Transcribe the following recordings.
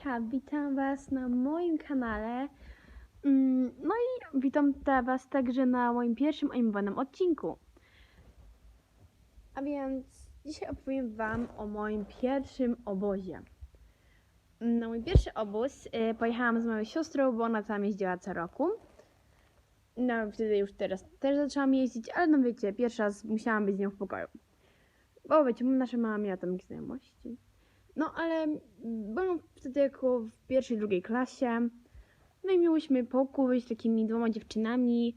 Hejka, witam Was na moim kanale. Mm, No i witam Was także na moim pierwszym animowanym odcinku. A więc dzisiaj opowiem Wam o moim pierwszym obozie. Na mój pierwszy obóz y, pojechałam z moją siostrą, bo ona tam jeździła co roku. No wtedy już teraz też zaczęłam jeździć, ale no wiecie, pierwszy raz musiałam być z nią w pokoju. Bo wiecie, nasza mama miała tam jakieś znajomości. No ale byłam wtedy jako w pierwszej, drugiej klasie. No i miałyśmy pokój z takimi dwoma dziewczynami,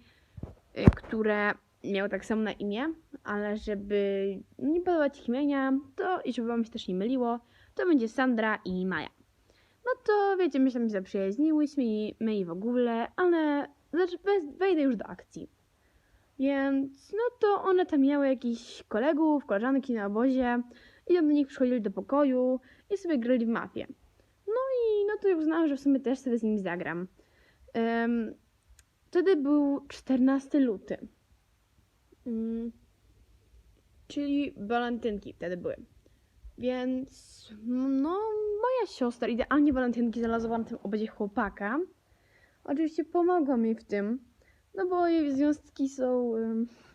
y, które miały tak samo na imię, ale żeby nie podawać ich imienia, to i żeby wam się też nie myliło, to będzie Sandra i Maja. No to wiecie, my się tam zaprzyjaźniłyśmy i my i w ogóle, ale wejdę już do akcji. Więc no to one tam miały jakichś kolegów, koleżanki na obozie i do nich przychodzili do pokoju i sobie grali w mafię. No i no to uznałam, że w sumie też sobie z nimi zagram. Em, wtedy był 14 luty. Mm, czyli walentynki wtedy były. Więc no moja siostra idealnie walentynki znalazła na tym obozie chłopaka. Oczywiście pomogła mi w tym, no bo jej związki są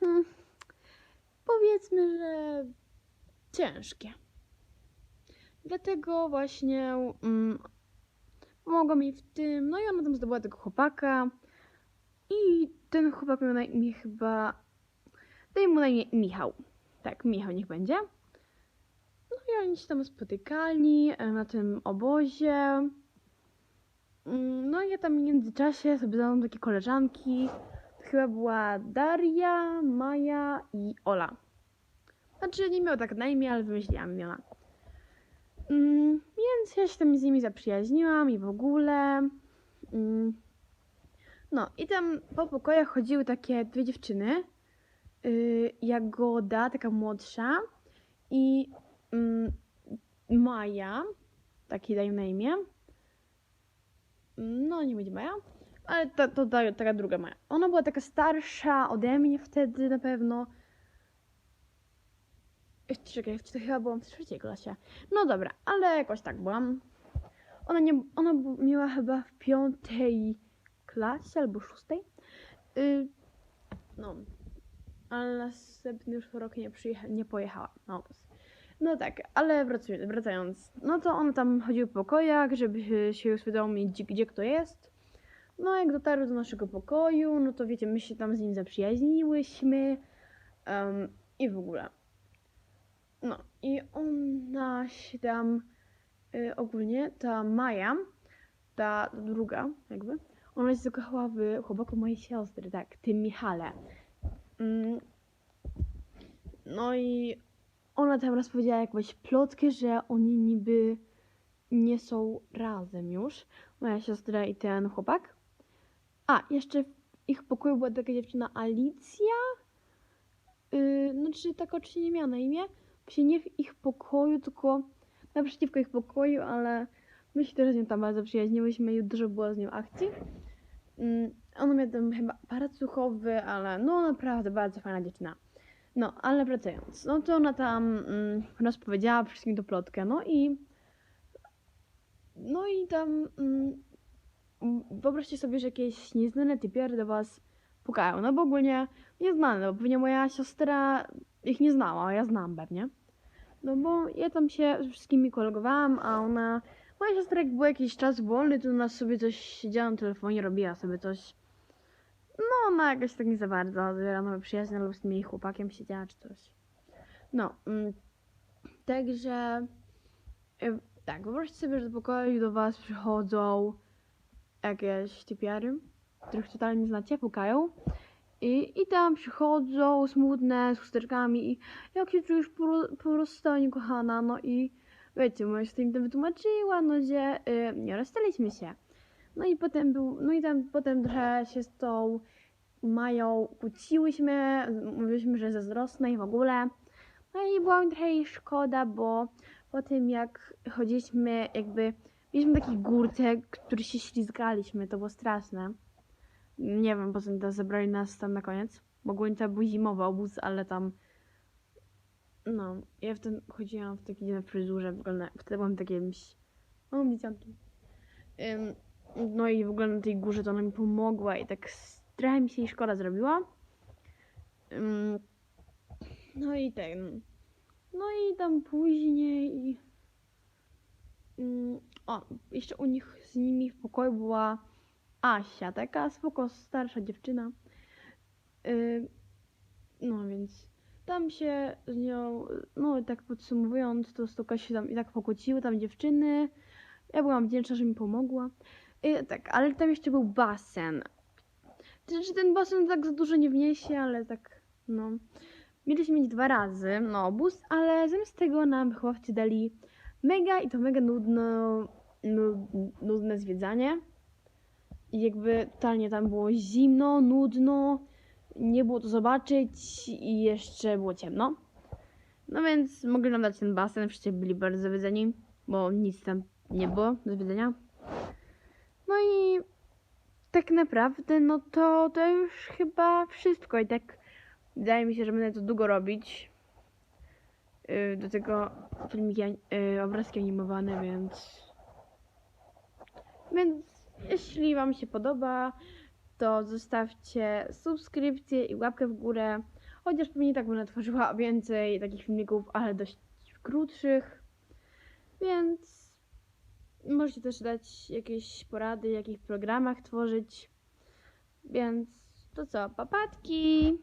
hmm, powiedzmy, że ciężkie. Dlatego właśnie mm, pomogła mi w tym. No i ona tam zdobyła tego chłopaka. I ten chłopak miał na imię chyba. Daj mu na imię Michał. Tak, Michał niech będzie. No i oni się tam spotykali e, na tym obozie. Mm, No i ja tam w międzyczasie sobie dałam takie koleżanki. To chyba była Daria, Maja i Ola. Znaczy nie miał tak na imię, ale wymyśliłam imiona. Mm, więc ja się tam z nimi zaprzyjaźniłam i w ogóle. Mm. No i tam po pokojach chodziły takie dwie dziewczyny. Yy, Jagoda, taka młodsza i mm, Maja, taki daję na imię. No nie będzie Maja, ale to, to, to taka druga Maja. Ona była taka starsza ode mnie wtedy na pewno. Czekaj, to chyba byłam w trzeciej klasie. No dobra, ale jakoś tak byłam. Ona, nie, ona miała chyba w piątej klasie albo szóstej. Y, no, ale następny już rok nie, przyjecha- nie pojechała na obóz. No tak, ale wracuj- wracając, no to one tam chodziły po pokojach, żeby się- się uświadomić, gdzie, gdzie kto jest. No, jak dotarły do naszego pokoju, no to wiecie, my się tam z nim zaprzyjaźniłyśmy em, i w ogóle. No i ona się tam y, ogólnie, ta Maja, ta druga jakby, ona się zakochała w chłopaku mojej siostry, tak, tym Michale. Mm. No i ona tam raz powiedziała jakąś plotkę, że oni niby nie są razem już, moja siostra i ten chłopak. A, jeszcze w ich pokoju była taka dziewczyna Alicja, yy, znaczy tak oczywiście nie miała na imię, się nie w ich pokoju, tylko naprzeciwko ich pokoju, ale my się też z nią tam bardzo przyjaźniłyśmy i dużo było z nią akcji. Mm, ona miała tam chyba aparat ale no naprawdę bardzo fajna dziewczyna. No, ale wracając, no to ona tam mm, rozpowiedziała wszystkim tą plotkę, no i no i tam mm, wyobraźcie sobie, że jakieś nieznane typiary do was pukają, no bo ogólnie nieznane, bo pewnie moja siostra ich nie znała, a ja znam pewnie. No bo ja tam się z wszystkimi kolegowałam, a ona, moja siostra jak był jakiś czas wolny, to ona sobie coś siedziała na telefonie, robiła sobie coś. No ona jakoś tak nie za bardzo zawiera nowe przyjaźnie, albo z tym jej chłopakiem siedziała czy coś. No, mm, także y, tak, wyobraźcie sobie, że do pokoju do was przychodzą jakieś typiary, których totalnie nie znacie, pukają. I, I tam przychodzą smutne, z chusteczkami i jak się czujesz po, po rozstaniu, kochana, no i wiecie, moja siostra im to wytłumaczyła, no że y, nie rozstaliśmy się. No i potem był, no i tam potem trochę się z tą Mają kłóciłyśmy, mówiliśmy, że zazdrosna i w ogóle. No i była mi trochę jej szkoda, bo po tym jak chodziliśmy, jakby mieliśmy taki górce, który się ślizgaliśmy, to było straszne. Nie wiem, po co zebrali nas tam na koniec. Ogólnie to był zimowy obóz, ale tam... No, ja wtedy chodziłam w takiej dziwnej fryzurze, w ogóle wtedy byłam takim małym dzieciątkiem. Ym, no i w ogóle na tej górze to ona mi pomogła i tak trochę mi się jej szkoda zrobiła. No i ten. No i tam później. Ym, o, jeszcze u nich z nimi w pokoju była Asia, taka spoko starsza dziewczyna. Ym, no więc tam się z nią, no tak podsumowując, to stoka się tam i tak pokłóciły tam dziewczyny. Ja byłam wdzięczna, że mi pomogła. I, tak, ale tam jeszcze był basen. Znaczy ten basen tak za dużo nie wniesie, ale tak, no. Mieliśmy mieć dwa razy, no, obóz, ale zamiast tego nam wychowawcy dali mega i to mega nudno, nud, nudne zwiedzanie. I jakby totalnie tam było zimno, nudno, nie było to zobaczyć i jeszcze było ciemno. No więc mogli nam dać ten basen, wszyscy byli bardzo zawiedzeni, bo nic tam nie było do zwiedzenia. No i tak naprawdę, no to, to już chyba wszystko. I tak wydaje mi się, że będę to długo robić. Yy, Do tego filmiki, yy, obrazki animowane, więc. Więc jeśli Wam się podoba, to zostawcie subskrypcję i łapkę w górę. Chociaż pewnie tak będę tworzyła więcej takich filmików, ale dość krótszych. Więc możecie też dać jakieś porady, jakich programach tworzyć. Więc to co, papatki!